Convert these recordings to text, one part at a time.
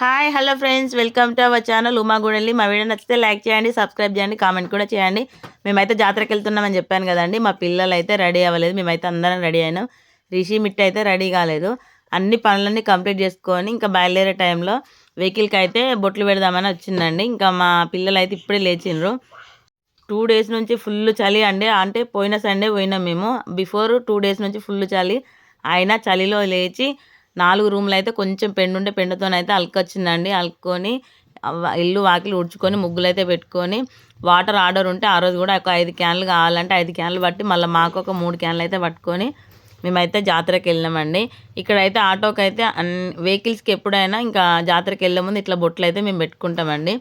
Hi hello friends welcome to our channel Uma మా video నచ్చితే like చేయండి subscribe చేయండి కామెంట్ కూడా చేయండి. మేమైతే జాతరకి వెళ్తున్నామని చెప్పాను కదండి. మా పిల్లలు అయితే రెడీ అవ్వలేదు. మేమైతే అందరం రెడీ అయినాం. రిషి మిట్ అయితే రెడీ కాలేదు. అన్ని పనులన్నీ కంప్లీట్ చేసుకొని ఇంకా బయలుదేరే టైంలో వెహికల్కి అయితే బొట్లు పెడదామని వచ్చిందండి. ఇంకా మా పిల్లలు అయితే ఇప్పుడే లేచిండ్రు. టూ డేస్ నుంచి ఫుల్ చలి అండి. అంటే పోయిన సండే పోయినాం మేము. బిఫోర్ టూ డేస్ నుంచి ఫుల్ చలి. అయినా చలిలో లేచి నాలుగు రూమ్లు అయితే కొంచెం పెండుంటే పెండుతోనైతే అలకొచ్చిందండి. అలుక్కొని ఇల్లు వాకిలు ఉడ్చుకొని ముగ్గులు అయితే పెట్టుకొని వాటర్ ఆర్డర్ ఉంటే ఆ రోజు కూడా ఒక ఐదు క్యాన్లు కావాలంటే ఐదు క్యాన్లు పట్టి మళ్ళీ మాకు ఒక మూడు క్యాన్లు అయితే పట్టుకొని మేమైతే జాతరకి వెళ్ళామండి ఇక్కడైతే ఆటోకి అయితే అన్ వెహికల్స్కి ఎప్పుడైనా ఇంకా జాతరకి వెళ్ళే ముందు ఇట్లా బొట్లు అయితే మేము పెట్టుకుంటామండి.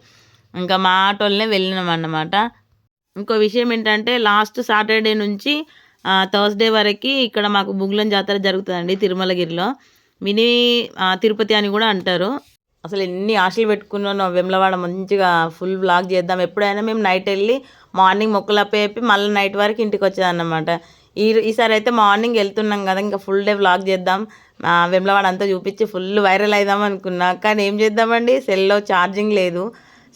ఇంకా మా ఆటోలనే వెళ్ళినాం అన్నమాట ఇంకో విషయం ఏంటంటే లాస్ట్ సాటర్డే నుంచి థర్స్డే వరకు ఇక్కడ మాకు బుగ్లం జాతర జరుగుతుందండి తిరుమలగిరిలో. మినీ తిరుపతి అని కూడా అంటారు. అసలు ఎన్ని ఆశలు పెట్టుకున్నాను వెమ్లవాడ మంచిగా ఫుల్ బ్లాగ్ చేద్దాం. ఎప్పుడైనా మేము నైట్ వెళ్ళి మార్నింగ్ మొక్కలు అప్పేపి మళ్ళీ నైట్ వరకు ఇంటికి వచ్చేదన్నమాట. ఈ ఈసారి అయితే మార్నింగ్ వెళ్తున్నాం కదా ఇంకా ఫుల్ డే వ్లాగ్ చేద్దాం. ఆ, వెమ్లవాడ అంతా చూపించి ఫుల్ వైరల్ అయిదాం అనుకున్నా. కానీ ఏం చేద్దామండి? సెల్లో ఛార్జింగ్ లేదు.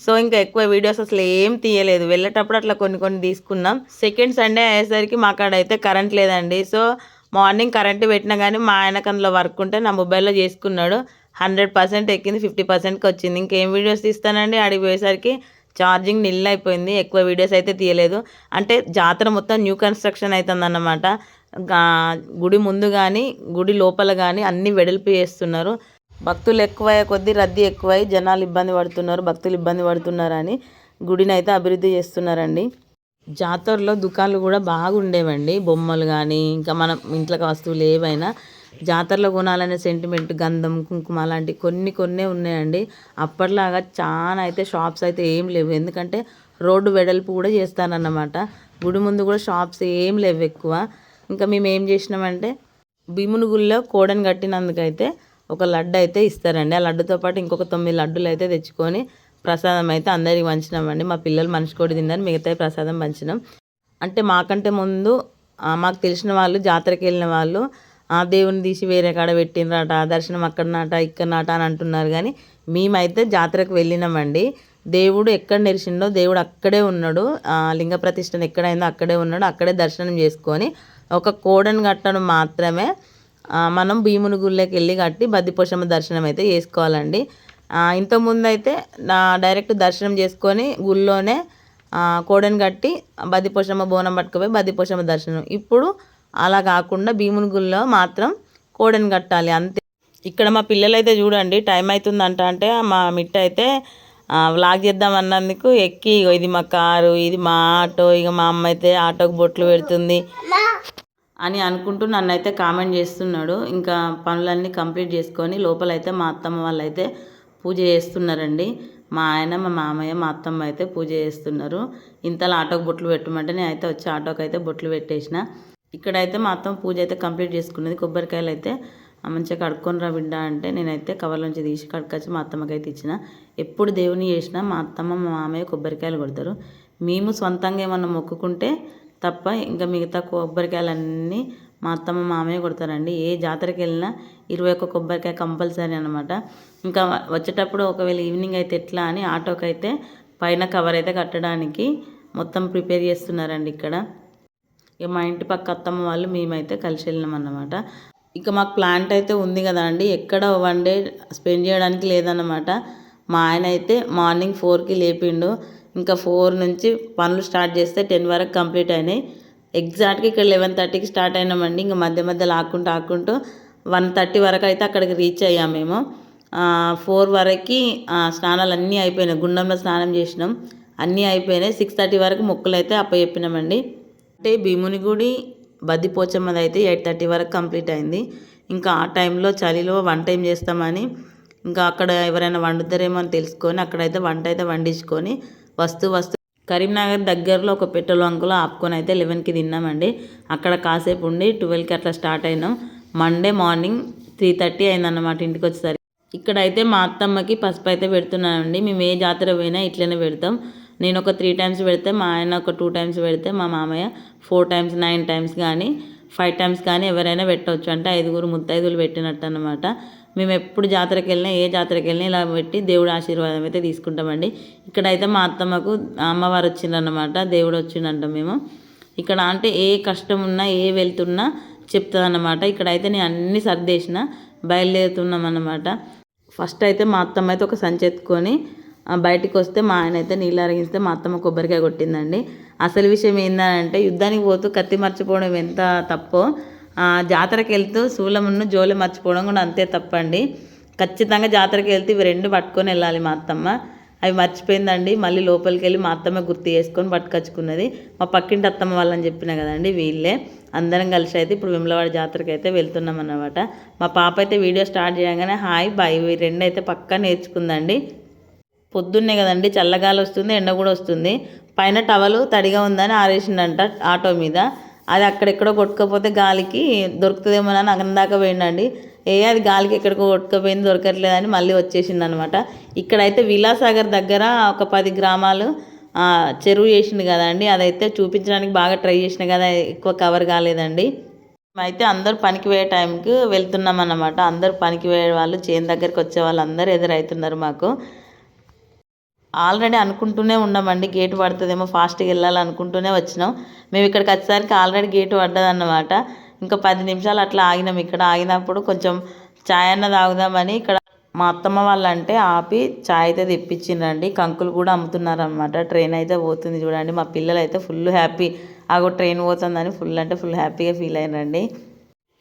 సో ఇంకా ఎక్కువ వీడియోస్ అసలు ఏం తీయలేదు. వెళ్ళేటప్పుడు అట్లా కొన్ని కొన్ని తీసుకున్నాం. సెకండ్ సండే అయ్యేసరికి మాకాడైతే అయితే కరెంట్ లేదండి. సో మార్నింగ్ కరెంటు పెట్టినా కానీ మా ఆయనకు అందులో వర్క్ ఉంటే నా మొబైల్లో చేసుకున్నాడు. హండ్రెడ్ పర్సెంట్ ఎక్కింది ఫిఫ్టీ పర్సెంట్కి వచ్చింది. ఇంకేం వీడియోస్ తీస్తానండి? ఆడికి పోయేసరికి ఛార్జింగ్ నిల్ అయిపోయింది ఎక్కువ వీడియోస్ అయితే తీయలేదు. అంటే జాతర మొత్తం న్యూ కన్స్ట్రక్షన్ అవుతుందన్నమాట గుడి ముందు కానీ గుడి లోపల కానీ అన్ని వెడల్పు చేస్తున్నారు. భక్తులు ఎక్కువయ్యే కొద్దీ రద్దీ ఎక్కువై జనాలు ఇబ్బంది పడుతున్నారు. భక్తులు ఇబ్బంది పడుతున్నారని గుడిని అయితే అభివృద్ధి చేస్తున్నారండి. జాతరలో దుకాణాలు కూడా బాగుండేవండి. బొమ్మలు కానీ ఇంకా మనం ఇంట్లోకి వస్తువులు ఏవైనా జాతరలో కొనాలనే సెంటిమెంట్ గంధం కుంకుమ లాంటి కొన్ని కొన్నే ఉన్నాయండి. అప్పట్లాగా చాలా అయితే షాప్స్ అయితే ఏం లేవు. ఎందుకంటే రోడ్డు వెడల్పు కూడా చేస్తానన్నమాట. గుడి ముందు కూడా షాప్స్ ఏం లేవు ఎక్కువ. ఇంకా మేము ఏం చేసినామంటే భీమునుగుల్లో గుళ్ళో కోడని కట్టినందుకైతే ఒక లడ్డు అయితే ఇస్తారండి. ఆ లడ్డుతో పాటు ఇంకొక తొమ్మిది లడ్డులు అయితే తెచ్చుకొని ప్రసాదం అయితే అందరికి పంచినామండి మా పిల్లలు మనిషి కోడి తిన్నారు మిగతా ప్రసాదం పంచినాం. అంటే మాకంటే ముందు మాకు తెలిసిన వాళ్ళు జాతరకి వెళ్ళిన వాళ్ళు ఆ దేవుని తీసి వేరే కాడ పెట్టినరాట దర్శనం అక్కడ నాట ఇక్కడ నాట అని అంటున్నారు. కానీ మేమైతే జాతరకు వెళ్ళినామండి దేవుడు ఎక్కడ నిలిచిండో దేవుడు అక్కడే ఉన్నాడు. లింగ ప్రతిష్టను ఎక్కడైందో అక్కడే ఉన్నాడు. అక్కడే దర్శనం చేసుకొని ఒక కోడని కట్టడం మాత్రమే మనం భీముని గుళ్ళకి వెళ్ళి కట్టి బద్దిపోషమ్మ దర్శనం అయితే చేసుకోవాలండి. ఇంతకుముందు అయితే నా డైరెక్ట్ దర్శనం చేసుకొని గుళ్ళోనే కోడని కట్టి బద్దిపోషమ్మ బోనం పట్టుకుపోయి బద్దిపోషమ్మ దర్శనం. ఇప్పుడు అలా కాకుండా భీముని గుళ్ళో మాత్రం కోడని కట్టాలి అంతే. ఇక్కడ మా పిల్లలైతే చూడండి టైం అవుతుందంట అంటే మా మిట్ట అయితే వ్లాగ్ చేద్దాం అన్నందుకు ఎక్కి ఇది మా కారు ఇది మా ఆటో ఇక మా అమ్మ అయితే ఆటోకి బొట్లు పెడుతుంది అని అనుకుంటూ నన్ను అయితే కామెంట్ చేస్తున్నాడు. ఇంకా పనులన్నీ కంప్లీట్ చేసుకొని లోపలైతే మా అత్తమ్మ వాళ్ళు అయితే పూజ చేస్తున్నారండి. మా ఆయన మా మామయ్య మా అత్తమ్మ అయితే పూజ చేస్తున్నారు. ఇంతలో ఆటోకి బొట్లు పెట్టమంటే నేను అయితే వచ్చి ఆటోకి అయితే బొట్లు పెట్టేసిన. ఇక్కడైతే మా అత్తమ్మ పూజ అయితే కంప్లీట్ చేసుకున్నది. కొబ్బరికాయలు అయితే మంచిగా కడుక్కొని రా బిడ్డ అంటే నేనైతే కవర్ నుంచి తీసి కడుకొచ్చి మా అత్తమ్మకి అయితే ఇచ్చిన. ఎప్పుడు దేవుని చేసినా మా అత్తమ్మ మా మామయ్య కొబ్బరికాయలు కొడతారు. మేము సొంతంగా ఏమన్నా మొక్కుకుంటే తప్ప ఇంకా మిగతా కొబ్బరికాయలన్నీ మా అత్తమ్మ మామయ్య కొడతారండి. ఏ జాతరకి వెళ్ళినా ఇరవై ఒక్క కొబ్బరికాయ కంపల్సరీ అనమాట ఇంకా వచ్చేటప్పుడు ఒకవేళ ఈవినింగ్ అయితే ఎట్లా అని ఆటోకి అయితే పైన కవర్ అయితే కట్టడానికి మొత్తం ప్రిపేర్ చేస్తున్నారండి ఇక్కడ. ఇక మా ఇంటి పక్క అత్తమ్మ వాళ్ళు మేమైతే కలిసి వెళ్ళినాం అన్నమాట. ఇక మాకు ప్లాంట్ అయితే ఉంది కదా అండి. ఎక్కడ వన్ డే స్పెండ్ చేయడానికి లేదన్నమాట. మా ఆయన అయితే మార్నింగ్ ఫోర్కి లేపిండు. ఇంకా ఫోర్ నుంచి పనులు స్టార్ట్ చేస్తే టెన్ వరకు కంప్లీట్ అయినాయి. ఎగ్జాక్ట్గా ఇక్కడ లెవెన్ థర్టీకి స్టార్ట్ అయినామండి. ఇంకా మధ్య మధ్యలో ఆకుంటూ ఆకుంటూ వన్ థర్టీ వరకు అయితే అక్కడికి రీచ్ అయ్యాం మేము. ఫోర్ వరకు స్నానాలు అన్నీ అయిపోయినాయి. గుండంలో స్నానం చేసినాం. అన్నీ అయిపోయినాయి. సిక్స్ థర్టీ వరకు మొక్కులు అయితే అప్పచెప్పినామండి. అంటే భీముని గుడి బద్దిపోచమ్మది అయితే ఎయిట్ థర్టీ వరకు కంప్లీట్ అయింది. ఇంకా ఆ టైంలో చలిలో వంట ఏం చేస్తామని ఇంకా అక్కడ ఎవరైనా వండుతారేమో అని తెలుసుకొని అక్కడైతే వంట అయితే వండించుకొని వస్తూ వస్తూ కరీంనగర్ దగ్గరలో ఒక పెట్రోల్ బంకులో ఆపుకొని అయితే లెవెన్కి తిన్నామండి. అక్కడ కాసేపు ఉండి ట్వెల్వ్కి అట్లా స్టార్ట్ అయినాం. మండే మార్నింగ్ త్రీ థర్టీ అయిందన్నమాట ఇంటికి వచ్చేసరికి. ఇక్కడైతే మా అత్తమ్మకి పసుపు అయితే పెడుతున్నానండి. మేము ఏ జాతర పోయినా ఇట్లనే పెడతాం. నేను ఒక త్రీ టైమ్స్ పెడితే మా ఆయన ఒక టూ టైమ్స్ పెడితే మా మామయ్య ఫోర్ టైమ్స్ నైన్ టైమ్స్ కానీ ఫైవ్ టైమ్స్ కానీ ఎవరైనా పెట్టవచ్చు. అంటే ఐదుగురు ముత్తైదులు పెట్టినట్టు అనమాట మేము ఎప్పుడు జాతరకి వెళ్ళినా ఏ జాతరకి వెళ్ళినా ఇలా పెట్టి దేవుడు ఆశీర్వాదం అయితే తీసుకుంటామండి. ఇక్కడైతే మా అత్తమ్మకు అమ్మవారు వచ్చిందన్నమాట. దేవుడు వచ్చిందంట మేము. ఇక్కడ అంటే ఏ కష్టం ఉన్నా ఏ వెళ్తున్నా చెప్తుందన్నమాట. ఇక్కడైతే నేను అన్ని సర్దేసిన బయలుదేరుతున్నాం అన్నమాట ఫస్ట్ అయితే మా అత్తమ్మ అయితే ఒక సంచి ఎత్తుకొని బయటికి వస్తే మా ఆయన అయితే నీళ్ళు అరిగిస్తే మా అత్తమ్మ కొబ్బరికాయ కొట్టిందండి. అసలు విషయం ఏంటంటే యుద్ధానికి పోతూ కత్తి మర్చిపోవడం ఎంత తప్పో ఆ, జాతరకి వెళ్తూ శూలమును జోలు మర్చిపోవడం కూడా అంతే తప్పండి. ఖచ్చితంగా జాతరకి వెళ్తే ఇవి రెండు పట్టుకొని వెళ్ళాలి మా అత్తమ్మ. అవి మర్చిపోయిందండి. మళ్ళీ లోపలికి వెళ్ళి మా అత్తమ్మ గుర్తు చేసుకొని పట్టుకొచ్చుకున్నది. మా పక్కింటి అత్తమ్మ వాళ్ళని చెప్పిన కదండి వీళ్ళే. అందరం కలిసి అయితే ఇప్పుడు విమలవాడ జాతరకి అయితే వెళ్తున్నాం అన్నమాట మా పాప అయితే వీడియో స్టార్ట్ చేయగానే హాయ్ బాయ్ ఇవి రెండు అయితే పక్కా నేర్చుకుందండి. పొద్దున్నే కదండి చల్లగాలి వస్తుంది ఎండ కూడా వస్తుంది. పైన టవలు తడిగా ఉందని ఆరేసిండంట ఆటో మీద. అది అక్కడెక్కడో కొట్టుకపోతే గాలికి దొరుకుతుందేమో అని అందాక పోయిండండి. ఏ అది గాలికి ఎక్కడికో కొట్టుకపోయింది దొరకట్లేదని మళ్ళీ వచ్చేసింది అనమాట ఇక్కడైతే విలాసాగర్ దగ్గర ఒక పది గ్రామాలు చెరువు చేసింది కదండి. అదైతే చూపించడానికి బాగా ట్రై చేసిన కదా ఎక్కువ కవర్ కాలేదండి. అయితే అందరూ పనికి పోయే టైంకి వెళ్తున్నాం అన్నమాట అందరూ పనికి పోయే వాళ్ళు చేను దగ్గరికి వచ్చే వాళ్ళు అందరూ ఎదురవుతున్నారు మాకు. ఆల్రెడీ అనుకుంటూనే ఉన్నామండి గేటు పడుతుందేమో ఫాస్ట్గా వెళ్ళాలనుకుంటూనే వచ్చినాం. మేము ఇక్కడికి వచ్చేసరికి ఆల్రెడీ గేటు పడ్డదన్నమాట. ఇంకా పది నిమిషాలు అట్లా ఆగినాం. ఇక్కడ ఆగినప్పుడు కొంచెం చాయ్ అన్న తాగుదామని ఇక్కడ మా అత్తమ్మ వాళ్ళంటే ఆపి చాయ్ అయితే తెప్పించిండ్రండి. కంకులు కూడా అమ్ముతున్నారనమాట ట్రైన్ అయితే పోతుంది చూడండి. మా పిల్లలు అయితే ఫుల్ హ్యాపీ. ఆగో ట్రైన్ పోతుందని ఫుల్ అంటే ఫుల్ హ్యాపీగా ఫీల్ అయినండి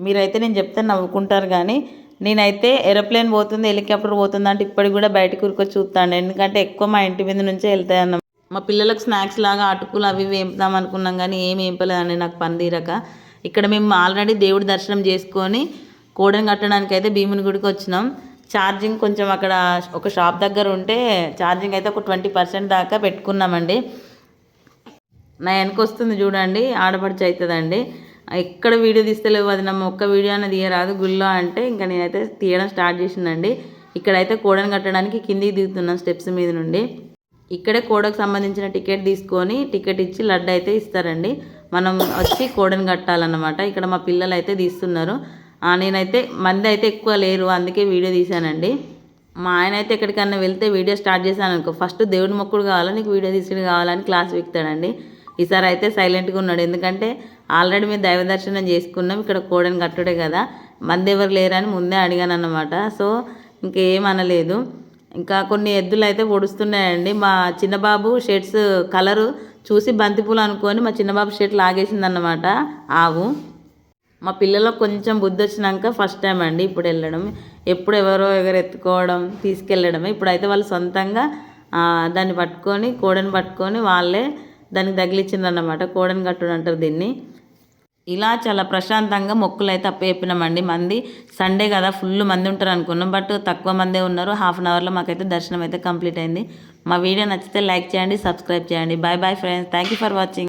మీరైతే నేను చెప్తే నవ్వుకుంటారు కానీ నేనైతే ఏరోప్లేన్ పోతుంది హెలికాప్టర్ పోతుంది అంటే ఇప్పటికి కూడా బయటకు ఉరుకొచ్చి చూస్తాను. ఎందుకంటే ఎక్కువ మా ఇంటి మీద నుంచే వెళ్తాయి అన్న. మా పిల్లలకు స్నాక్స్ లాగా అటుకులు అవి వేపుదాం అనుకున్నాం కానీ ఏం వేపలేదండి నాకు పని తీరక. ఇక్కడ మేము ఆల్రెడీ దేవుడి దర్శనం చేసుకొని కోడని కట్టడానికి అయితే భీముని గుడికి వచ్చినాం. ఛార్జింగ్ కొంచెం అక్కడ ఒక షాప్ దగ్గర ఉంటే ఛార్జింగ్ అయితే ఒక ట్వంటీ పర్సెంట్ దాకా పెట్టుకున్నామండి. నా వెనక వస్తుంది చూడండి ఆడపడిచి అవుతుందండి. ఎక్కడ వీడియో తీస్తలేవు అది నమ్మ ఒక్క వీడియో అనేది తీయరాదు. గుళ్ళో అంటే ఇంకా నేనైతే తీయడం స్టార్ట్ చేసిందండి. ఇక్కడైతే కోడని కట్టడానికి కిందికి దిగుతున్నాం స్టెప్స్ మీద నుండి. ఇక్కడే కోడకు సంబంధించిన టికెట్ తీసుకొని టికెట్ ఇచ్చి లడ్డు అయితే ఇస్తారండి. మనం వచ్చి కోడని కట్టాలన్నమాట. ఇక్కడ మా పిల్లలు అయితే తీస్తున్నారు నేనైతే మంది అయితే ఎక్కువ లేరు అందుకే వీడియో తీశానండి. మా ఆయన అయితే ఎక్కడికన్నా వెళ్తే వీడియో స్టార్ట్ చేశాను అనుకో ఫస్ట్ దేవుడి మొక్కుడు కావాలా నీకు వీడియో తీసుకుని కావాలని క్లాస్ విక్తాడండి. ఈసారి అయితే సైలెంట్గా ఉన్నాడు. ఎందుకంటే ఆల్రెడీ మేము దైవ దర్శనం చేసుకున్నాం. ఇక్కడ కోడని కట్టుడే కదా. మంది ఎవరు లేరని ముందే అడిగాను అన్నమాట సో ఇంకేం అనలేదు. ఇంకా కొన్ని ఎద్దులు అయితే పొడుస్తున్నాయండి. మా చిన్నబాబు షర్ట్స్ కలరు చూసి బంతిపూలు అనుకొని మా చిన్నబాబు షర్ట్ లాగేసిందన్నమాట. ఆవు. మా పిల్లలకు కొంచెం బుద్ధి వచ్చినాక ఫస్ట్ టైం అండి ఇప్పుడు వెళ్ళడం. ఎప్పుడు ఎవరో ఎవరు ఎత్తుకోవడం తీసుకెళ్ళడమే. ఇప్పుడైతే వాళ్ళు సొంతంగా దాన్ని పట్టుకొని కోడని పట్టుకొని వాళ్ళే దానికి తగిలిచ్చిందన్నమాట. కోడని కట్టుడు అంటారు దీన్ని. ఇలా చాలా ప్రశాంతంగా మొక్కులు అయితే అప్పచెప్పినామండి మంది సండే కదా ఫుల్ మంది ఉంటారు అనుకున్నాం. బట్ తక్కువ మందే ఉన్నారు. హాఫ్ అన్ అవర్లో మాకైతే దర్శనం అయితే కంప్లీట్ అయింది. మా వీడియో నచ్చితే లైక్ చేయండి సబ్స్క్రైబ్ చేయండి. Bye bye friends. Thank you for watching.